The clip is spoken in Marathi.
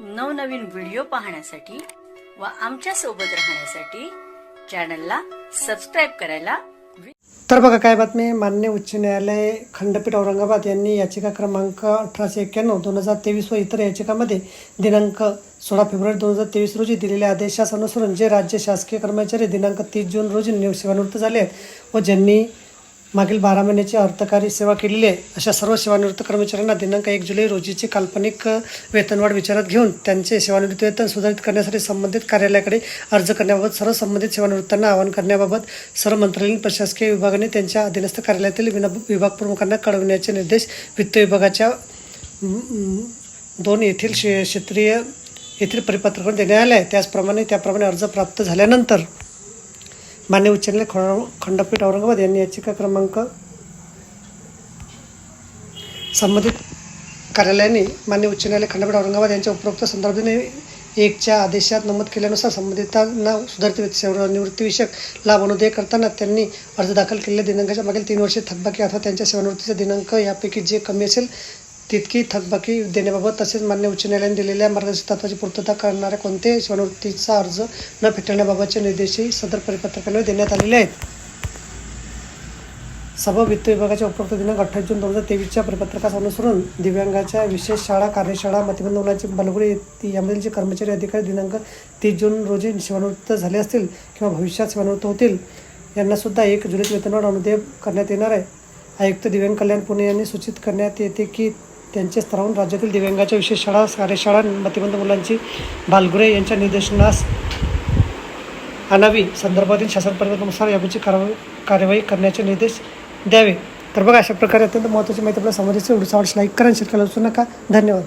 नवनवीन व्हिडिओ पाहण्यासाठी व आमच्यासोबत राहण्यासाठी चॅनलला सबस्क्राईब करायला तर बघा काय बातमी? मान्य उच्च न्यायालय खंडपीठ औरंगाबाद यांनी याचिका क्रमांक अठराशे एक्क्याण्णव दोन हजार तेवीस व इतर याचिकामध्ये दिनांक सोळा फेब्रुवारी दोन हजार तेवीस रोजी दिलेल्या आदेशास अनुसरून जे राज्य शासकीय कर्मचारी दिनांक तीस जून रोजी सेवानिवृत्त झाले आहेत व ज्यांनी मागील बारा महिन्याची अर्थकारी सेवा केलेली आहे. अशा सर्व सेवानिवृत्त कर्मचाऱ्यांना दिनांक एक जुलै रोजीची काल्पनिक वेतनवाढ विचारात घेऊन त्यांचे सेवानिवृत्ती वेतन सुधारित करण्यासाठी संबंधित कार्यालयाकडे अर्ज करण्याबाबत सर्व संबंधित सेवानिवृत्तांना आवाहन करण्याबाबत सर्व मंत्रालयीन प्रशासकीय विभागाने त्यांच्या अधीनस्थ कार्यालयातील विना- विभाग प्रमुखांना कळविण्याचे निर्देश वित्त विभागाच्या दोन येथील शे क्षेत्रीय येथील परिपत्रकावर देण्यात आले आहे त्याचप्रमाणे त्याप्रमाणे अर्ज प्राप्त झाल्यानंतर मान्य उच्च न्यायालय खंड- खंडपीठ औरंगाबाद यांनी याचिका क्रमांक संबंधित कार्यालयाने मान्य उच्च न्यायालय खंडपीठ औरंगाबाद यांच्या उपरोक्त संदर्भाने एकच्या आदेशात नमूद केल्यानुसार संबंधितांना सुधारित सेवानिवृत्तीविषयक लाभ अनुदय करताना त्यांनी अर्ज दाखल केलेल्या दिनांकाच्या मागील तीन वर्षे थकबाकी अथवा त्यांच्या सेवानिवृत्तीचा दिनांक यापैकी जे कमी असेल तितकी थकबाकी देण्याबाबत तसेच मान्य उच्च न्यायालयाने दिलेल्या मार्गदर्शक तत्वाची पूर्तता करणाऱ्या कोणत्याही सेवानिवृत्तीचा अर्ज न फेटाळण्याबाबतचे निर्देशही सदर परिपत्रकाला देण्यात आलेले आहेत. सभा वित्त विभागाच्या उपरोक्त दिनांक अठ्ठावीस जून दोन हजार तेवीसच्या परिपत्रकास अनुसरून दिव्यांगाच्या विशेष शाळा कार्यशाळा मतिबंध मुलांची बलगुडी यामधील जे कर्मचारी अधिकारी दिनांक तीस जून रोजी सेवानिवृत्त झाले असतील किंवा भविष्यात सेवानिवृत्त होतील यांनासुद्धा एक जुलै वेतनवाढ अनुदेय करण्यात येणार आहे. आयुक्त दिव्यांग कल्याण पुणे यांनी सूचित करण्यात येते की त्यांचे स्तरावून राज्यातील दिव्यांगाच्या विशेष शाळा कार्यशाळा मतिमंद मुलांची बालगुरे यांच्या निर्देशनास आणावी. संदर्भातील शासन परिपत्रकानुसार याबाबतची कारवाई कार्यवाही करण्याचे निर्देश द्यावे. तर बघा अशा प्रकारे अत्यंत महत्त्वाची माहिती आपल्या समाजाची व्हिडिओ लाईक करा आणि शेअर करायला विसरू नका. धन्यवाद.